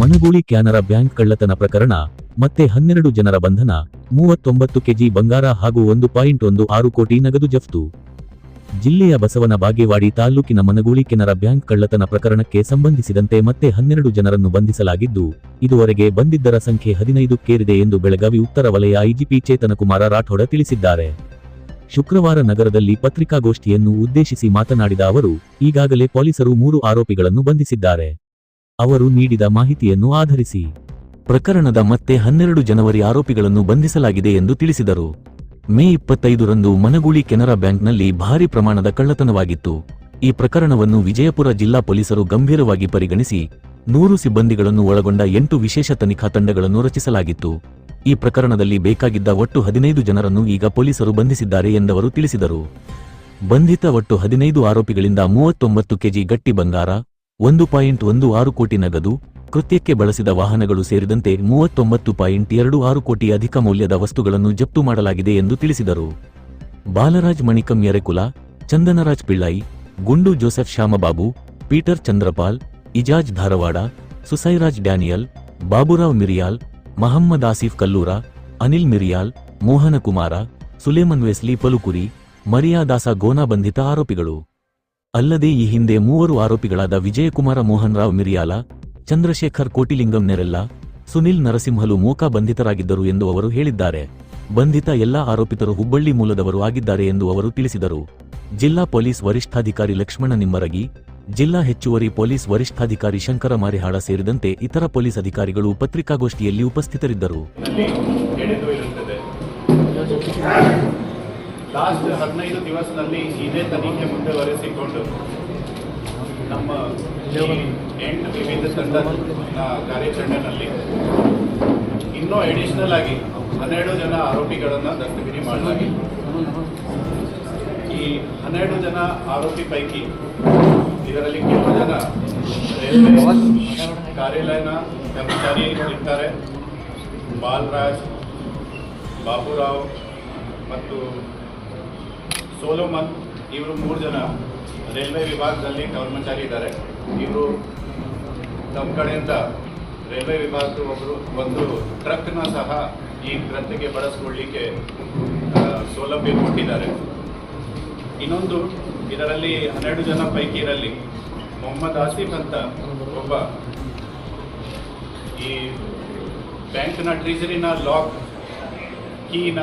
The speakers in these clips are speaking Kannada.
ಮನಗೂಳಿ ಕ್ಯಾನರಾ ಬ್ಯಾಂಕ್ ಕಳ್ಳತನ ಪ್ರಕರಣ, ಮತ್ತೆ ಹನ್ನೆರಡು ಜನರ ಬಂಧನ, ಮೂವತ್ತೊಂಬತ್ತು ಕೆಜಿ ಬಂಗಾರ ಹಾಗೂ ಒಂದು ಪಾಯಿಂಟ್ ಒಂದು ಆರು ಕೋಟಿ ನಗದು ಜಫ್ತು. ಜಿಲ್ಲೆಯ ಬಸವನ ಬಾಗೇವಾಡಿ ತಾಲೂಕಿನ ಮನಗೂಳಿ ಕೆನರಾ ಬ್ಯಾಂಕ್ ಕಳ್ಳತನ ಪ್ರಕರಣಕ್ಕೆ ಸಂಬಂಧಿಸಿದಂತೆ ಮತ್ತೆ ಹನ್ನೆರಡು ಜನರನ್ನು ಬಂಧಿಸಲಾಗಿದ್ದು, ಇದುವರೆಗೆ ಬಂದಿದ್ದರ ಸಂಖ್ಯೆ ಹದಿನೈದಕ್ಕೇರಿದೆ ಎಂದು ಬೆಳಗಾವಿ ಉತ್ತರ ವಲಯ ಐಜಿಪಿ ಚೇತನಕುಮಾರ ರಾಠೋಡ ತಿಳಿಸಿದ್ದಾರೆ. ಶುಕ್ರವಾರ ನಗರದಲ್ಲಿ ಪತ್ರಿಕಾಗೋಷ್ಠಿಯನ್ನು ಉದ್ದೇಶಿಸಿ ಮಾತನಾಡಿದ ಅವರು, ಈಗಾಗಲೇ ಪೊಲೀಸರು ಮೂರು ಆರೋಪಿಗಳನ್ನು ಬಂಧಿಸಿದ್ದಾರೆ. ಅವರು ನೀಡಿದ ಮಾಹಿತಿಯನ್ನು ಆಧರಿಸಿ. ಪ್ರಕರಣದ ಮತ್ತೆ ಹನ್ನೆರಡು ಜನವರಿ ಆರೋಪಿಗಳನ್ನು ಬಂಧಿಸಲಾಗಿದೆ ಎಂದು ತಿಳಿಸಿದರು. ಮೇ ಇಪ್ಪತ್ತೈದರಂದು ಮನಗೂಳಿ ಕೆನರಾ ಬ್ಯಾಂಕ್ನಲ್ಲಿ ಭಾರೀ ಪ್ರಮಾಣದ ಕಳ್ಳತನವಾಗಿತ್ತು. ಈ ಪ್ರಕರಣವನ್ನು ವಿಜಯಪುರ ಜಿಲ್ಲಾ ಪೊಲೀಸರು ಗಂಭೀರವಾಗಿ ಪರಿಗಣಿಸಿ, ನೂರು ಸಿಬ್ಬಂದಿಗಳನ್ನು ಒಳಗೊಂಡ ಎಂಟು ವಿಶೇಷ ತನಿಖಾ ತಂಡಗಳನ್ನು ರಚಿಸಲಾಗಿತ್ತು. ಈ ಪ್ರಕರಣದಲ್ಲಿ ಬೇಕಾಗಿದ್ದ ಒಟ್ಟು ಹದಿನೈದು ಜನರನ್ನು ಈಗ ಪೊಲೀಸರು ಬಂಧಿಸಿದ್ದಾರೆ ಎಂದವರು ತಿಳಿಸಿದರು. ಬಂಧಿತ ಒಟ್ಟು ಹದಿನೈದು ಆರೋಪಿಗಳಿಂದ ಮೂವತ್ತೊಂಬತ್ತು ಕೆಜಿ ಗಟ್ಟಿ ಬಂಗಾರ ಒಂದು ಪಾಯಿಂಟ್ ಒಂದು ಆರು ಕೋಟಿ ನಗದು, ಕೃತ್ಯಕ್ಕೆ ಬಳಸಿದ ವಾಹನಗಳು ಸೇರಿದಂತೆ ಮೂವತ್ತೊಂಬತ್ತು ಪಾಯಿಂಟ್ ಎರಡು ಆರು ಕೋಟಿ ಅಧಿಕ ಮೌಲ್ಯದ ವಸ್ತುಗಳನ್ನು ಜಪ್ತು ಮಾಡಲಾಗಿದೆ ಎಂದು ತಿಳಿಸಿದರು. Balaraj ಮಣಿಕಂ ಯರೆಕುಲ, Chandanraj Pillai, Gundu Joseph Shyambabu, Peter Chandrapal, Ijaz Dharwad, Susairaj Daniel, Baburao Miriyal, Mohammed Asif Kallur, Anil Miriyal Mohana Kumara Suleman Wesley Palukuri Mariyadasa Gona ಬಂಧಿತ ಆರೋಪಿಗಳು. ಅಲ್ಲದೆ ಈ ಹಿಂದೆ ಮೂವರು ಆರೋಪಿಗಳಾದ ವಿಜಯಕುಮಾರ ಮೋಹನ್ ರಾವ್ ಮಿರಿಯಾಲ, ಚಂದ್ರಶೇಖರ್ ಕೋಟಿಲಿಂಗಂ ನೆರೆಲ್ಲ, ಸುನಿಲ್ ನರಸಿಂಹಲು ಮೋಕಾ ಬಂಧಿತರಾಗಿದ್ದರು ಎಂದು ಅವರು ಹೇಳಿದ್ದಾರೆ. ಬಂಧಿತ ಎಲ್ಲಾ ಆರೋಪಿತರು ಹುಬ್ಬಳ್ಳಿ ಮೂಲದವರು ಆಗಿದ್ದಾರೆ ಎಂದು ಅವರು ತಿಳಿಸಿದರು. ಜಿಲ್ಲಾ ಪೊಲೀಸ್ ವರಿಷ್ಠಾಧಿಕಾರಿ ಲಕ್ಷ್ಮಣ ನಿಮ್ಮರಗಿ, ಜಿಲ್ಲಾ ಹೆಚ್ಚುವರಿ ಪೊಲೀಸ್ ವರಿಷ್ಠಾಧಿಕಾರಿ ಶಂಕರ ಮಾರಿಹಾಳ ಸೇರಿದಂತೆ ಇತರ ಪೊಲೀಸ್ ಅಧಿಕಾರಿಗಳು ಪತ್ರಿಕಾಗೋಷ್ಠಿಯಲ್ಲಿ ಉಪಸ್ಥಿತರಿದ್ದರು. ಲಾಸ್ಟ್ ಹದಿನೈದು ದಿವಸದಲ್ಲಿ ಇದೇ ತನಿಖೆ ಮುಂದುವರೆಸಿಕೊಂಡು ನಮ್ಮ ಎಂಟು ವಿವಿಧ ತಂಡ ಕಾರ್ಯಾಚರಣೆಯಲ್ಲಿ ಇನ್ನೂ ಎಡಿಷನಲ್ ಆಗಿ ಹನ್ನೆರಡು ಜನ ಆರೋಪಿಗಳನ್ನು ದಸ್ತಗಿರಿ ಮಾಡಲಾಗಿತ್ತು ಈ ಹನ್ನೆರಡು ಜನ ಆರೋಪಿ ಪೈಕಿ ಇದರಲ್ಲಿ ಕೆಲವು ಜನ ರೈಲ್ವೆ ಕಾರ್ಯಾಲಯನ ಕರ್ಮಚಾರಿ ಇರ್ತಾರೆ ಬಾಲರಾಜ್, ಬಾಬುರಾವ್ ಮತ್ತು ಸೋಲೋಮನ್, ಇವರು ಮೂರು ಜನ ರೈಲ್ವೆ ವಿಭಾಗದಲ್ಲಿ ಕರ್ಮಚಾರಿ ಇದ್ದಾರೆ. ಇವರು ತಮ್ಮ ಕಡೆಯಿಂದ ರೈಲ್ವೆ ವಿಭಾಗದ ಒಬ್ಬರು ಒಂದು ಟ್ರಕ್ನ ಸಹ ಈ ಗ್ರಂಥಿಗೆ ಬಳಸ್ಕೊಳ್ಳಿಕ್ಕೆ ಸೌಲಭ್ಯ ಕೊಟ್ಟಿದ್ದಾರೆ. ಇನ್ನೊಂದು, ಇದರಲ್ಲಿ ಹನ್ನೆರಡು ಜನ ಪೈಕಿ ಇರಲಿ ಮೊಹಮ್ಮದ್ ಆಸಿಫ್ ಅಂತ ಒಬ್ಬ ಈ ಬ್ಯಾಂಕ್ನ ಟ್ರೀಸರಿನ ಲಾಕ್ ಕೀನ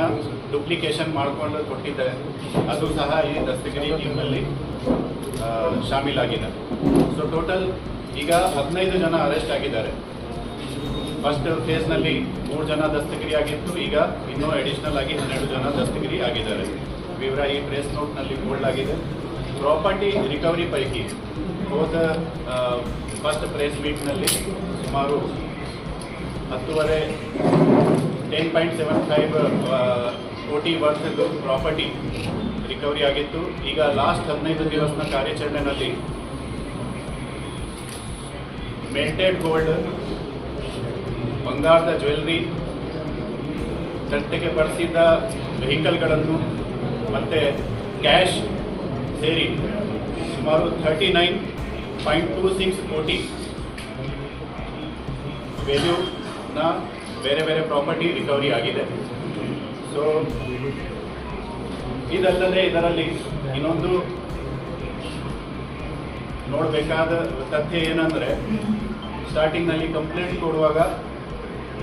ಡುಪ್ಲಿಕೇಶನ್ ಮಾಡಿಕೊಂಡು ಕೊಟ್ಟಿದ್ದಾರೆ. ಅದು ಸಹ ಈ ದಸ್ತಗಿರಿ ಟೀಮ್ನಲ್ಲಿ ಶಾಮೀಲಾಗಿದೆ. ಸೊ ಟೋಟಲ್ ಈಗ ಹದಿನೈದು ಜನ ಅರೆಸ್ಟ್ ಆಗಿದ್ದಾರೆ. ಫಸ್ಟ್ ಫೇಸ್ನಲ್ಲಿ ಮೂರು ಜನ ದಸ್ತಗಿರಿ ಆಗಿತ್ತು. ಈಗ ಇನ್ನೂ ಅಡಿಷನಲ್ ಆಗಿ ಹನ್ನೆರಡು ಜನ ದಸ್ತಗಿರಿ ಆಗಿದ್ದಾರೆ. ವಿವರ ಈ ಪ್ರೆಸ್ ನೋಟ್ನಲ್ಲಿ ಆಗಿದೆ. ಪ್ರಾಪರ್ಟಿ ರಿಕವರಿ ಪೈಕಿ ಹೋದ ಫಸ್ಟ್ ಪ್ರೆಸ್ ಮೀಟ್ನಲ್ಲಿ ಸುಮಾರು ಹತ್ತುವರೆ ಟೆನ್ ಪಾಯಿಂಟ್ ಸೆವೆನ್ ಫೈವ್ ಕೋಟಿ ವರ್ಷದ್ದು ಪ್ರಾಪರ್ಟಿ ರಿಕವರಿ ಆಗಿತ್ತು. ಈಗ ಲಾಸ್ಟ್ ಹದಿನೈದು ದಿವಸದ ಕಾರ್ಯಾಚರಣೆಯಲ್ಲಿ ಮೆಲ್ಟೆಡ್ ಗೋಲ್ಡ್ ಬಂಗಾರದ ಜ್ಯುವೆಲ್ರಿ ಕೃತ್ಯಕ್ಕೆ ಬಳಸಿದ್ದ ವೆಹಿಕಲ್ಗಳನ್ನು ಮತ್ತು ಕ್ಯಾಶ್ ಸೇರಿ ಸುಮಾರು thirty nine point two six ಕೋಟಿ ವ್ಯಾಲ್ಯೂನ ಬೇರೆ ಬೇರೆ ಪ್ರಾಪರ್ಟಿ ರಿಕವರಿ ಆಗಿದೆ. ಸೊ ಇದಲ್ಲದೆ ಇದರಲ್ಲಿ ಇನ್ನೊಂದು ನೋಡಬೇಕಾದ ತಥ್ಯ ಏನಂದರೆ ಸ್ಟಾರ್ಟಿಂಗ್ನಲ್ಲಿ ಕಂಪ್ಲೇಂಟ್ ಕೊಡುವಾಗ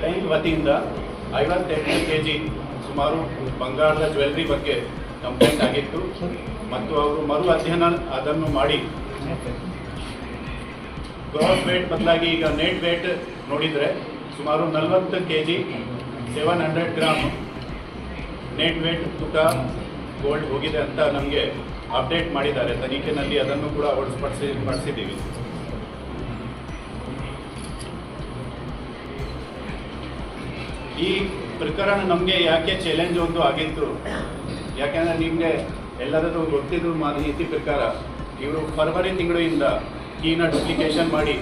ಬ್ಯಾಂಕ್ ವತಿಯಿಂದ ಐವತ್ತೆಂಟು ಕೆ ಜಿ ಸುಮಾರು ಬಂಗಾರದ ಜ್ಯುವೆಲ್ರಿ ಬಗ್ಗೆ ಕಂಪ್ಲೇಂಟ್ ಆಗಿತ್ತು. ಮತ್ತು ಅವರು ಮರು ಅಧ್ಯಯನ ಅದನ್ನು ಮಾಡಿ. ಗ್ರಾಸ್ ವೇಟ್ ಬದಲಾಗಿ ಈಗ ನೆಟ್ ವೇಟ್ ನೋಡಿದರೆ ಸುಮಾರು ನಲವತ್ತು K G seven hundred gram net weight ತೂಕ ಗೋಲ್ಡ್ ಹೋಗಿದೆ ಅಂತ ನಮಗೆ ಅಪ್ಡೇಟ್ ಮಾಡಿದ್ದಾರೆ. ತನಿಖೆನಲ್ಲಿ ಅದನ್ನು ಕೂಡ ಒಳಪಡಿಸಿ ಪಡಿಸಿದ್ದೀವಿ ಈ ಪ್ರಕರಣ ನಮಗೆ ಯಾಕೆ ಚಾಲೆಂಜ್ ಒಂದು ಆಗಿತ್ತು? ಯಾಕೆಂದರೆ ನಿಮಗೆ ಎಲ್ಲರದ್ದು ಗೊತ್ತಿದ್ದು ಮಾಹಿತಿ ಪ್ರಕಾರ ಇವರು ಫೆಬ್ರವರಿ ತಿಂಗಳಿಂದ ಕೀನ ಡುಪ್ಲಿಕೇಶನ್ ಮಾಡಿ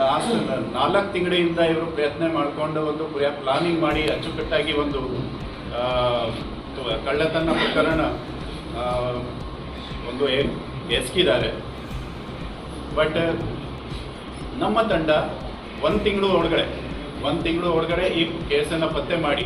ಲಾಸ್ಟ್ ನಾಲ್ಕು ತಿಂಗಳಿಂದ ಇವರು ಪ್ರಯತ್ನ ಮಾಡಿಕೊಂಡು ಒಂದು ಪ್ಲಾನಿಂಗ್ ಮಾಡಿ ಅಚ್ಚುಕಟ್ಟಾಗಿ ಒಂದು ಕಳ್ಳತನ ಪ್ರಕರಣ ಒಂದು ಎಸ್ಕಿದ್ದಾರೆ. ಬಟ್ ನಮ್ಮ ತಂಡ ಒಂದು ತಿಂಗಳು ಒಳಗಡೆ, ಒಂದು ತಿಂಗಳು ಒಳಗಡೆ ಈ ಕೇಸನ್ನು ಪತ್ತೆ ಮಾಡಿ.